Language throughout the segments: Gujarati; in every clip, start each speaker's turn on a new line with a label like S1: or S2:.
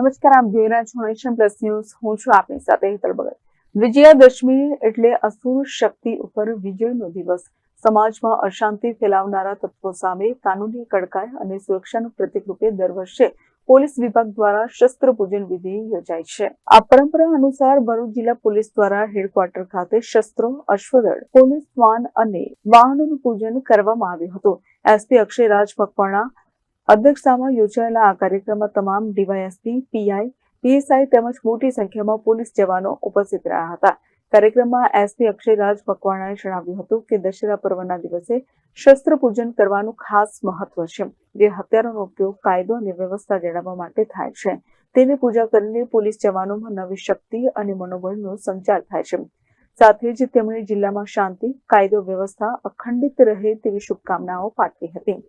S1: નમસ્કાર, આપ જોઈ રહ્યા છો નેશન પ્લસ ન્યૂઝ. હું છું આપની સાથે હેતલ ભગત. વિજયાદશમી એટલે અસુર શક્તિ ઉપર વિજયનો દિવસ. સમાજમાં અશાંતિ ફેલાવનારા તત્વો સામે કાનૂની કડકાઈ અને સુરક્ષાનું પ્રતિક રૂપે દર વર્ષે પોલીસ વિભાગ દ્વારા શસ્ત્ર પૂજન વિધિ યોજાય છે. આ પરંપરા અનુસાર ભરૂચ જિલ્લા પોલીસ દ્વારા હેડક્વાર્ટર ખાતે શસ્ત્રો, અશ્વદળ પોલીસ વાન અને વાહનોનું પૂજન કરવામાં આવ્યું હતું. એસપી અક્ષય રાજ મકવાણા અધ્યક્ષતામાં યોજાયેલા આ કાર્યક્રમમાં તમામ ડીવાયએસપી, પીઆઈ, પીએસઆઈ તેમજ મોટી સંખ્યામાં પોલીસ જવાનો ઉપસ્થિત રહ્યા હતા. કાર્યક્રમમાં એસપી અક્ષયરાજ મકવાણાએ જણાવ્યું હતું કે દશેરા પર્વના દિવસે શસ્ત્ર પૂજન કરવાનું ખાસ મહત્વ છે, જે હથિયારોનો ઉપયોગ કાયદો અને વ્યવસ્થા જાળવવા માટે થાય છે. તેની પૂજા કરીને પોલીસ જવાનોમાં નવી શક્તિ અને મનોબળનો સંચાર થાય છે. સાથે જ તેમણે જિલ્લામાં શાંતિ, કાયદો વ્યવસ્થા, અખંડિત રહે તેવી શુભકામનાઓ પાઠવી હતી.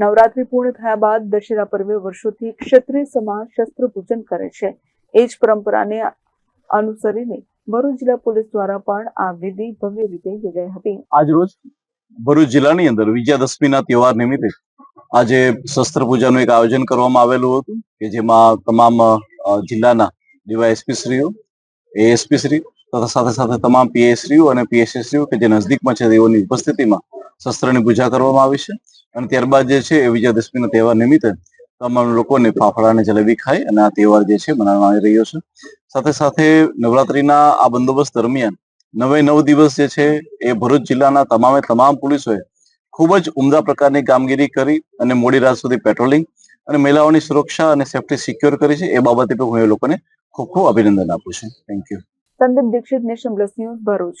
S1: નવરાત્રી પૂર્ણ થયા બાદ દશેરા પર્વે વર્ષોથી ક્ષત્રિય સમાજ શસ્ત્ર પૂજન કરે છે. એ જ પરંપરાને અનુસરીને ભરૂચ જિલ્લા પોલીસ દ્વારા પણ આ વિધિ ભવ્ય રીતે યોજાઈ હતી.
S2: આજરોજ ભરૂચ જિલ્લાની અંદર વિજયાદશમીના તહેવાર નિમિત્તે આજે શસ્ત્ર પૂજાનું એક આયોજન કરવામાં આવેલું હતું કે જેમાં તમામ જિલ્લાના ડીવાયએસપી શ્રીઓ, એએસપી શ્રી તથા સાથે સાથે તમામ પીએસશ્રીઓ અને પીએસએસશ્રીઓ કે જે નજદીકમાં છે તેઓની ઉપસ્થિતિમાં શસ્ત્રની પૂજા કરવામાં આવી છે. અને ત્યારબાદ જે છે એ વિજયાદશમીના તહેવાર નિમિત્તે તમામ લોકોને ફાફડા જલેબી ખાય અને આ તહેવાર જે છે મનાવવામાં આવી રહ્યો છે. સાથે સાથે નવરાત્રીના આ બંદોબસ્ત દરમિયાન નવે નવ દિવસ જે છે એ ભરૂચ જિલ્લાના તમામે તમામ પોલીસોએ ખૂબ જ ઉમદા પ્રકારની કામગીરી કરી અને મોડી રાત સુધી પેટ્રોલિંગ અને મહિલાઓની સુરક્ષા અને સેફટી સિક્યોર કરી છે. એ બાબતે પણ હું એ લોકોને ખૂબ ખૂબ અભિનંદન આપું છું. Thank you
S1: Sandeep Dixit Nation Plus News Bharuch.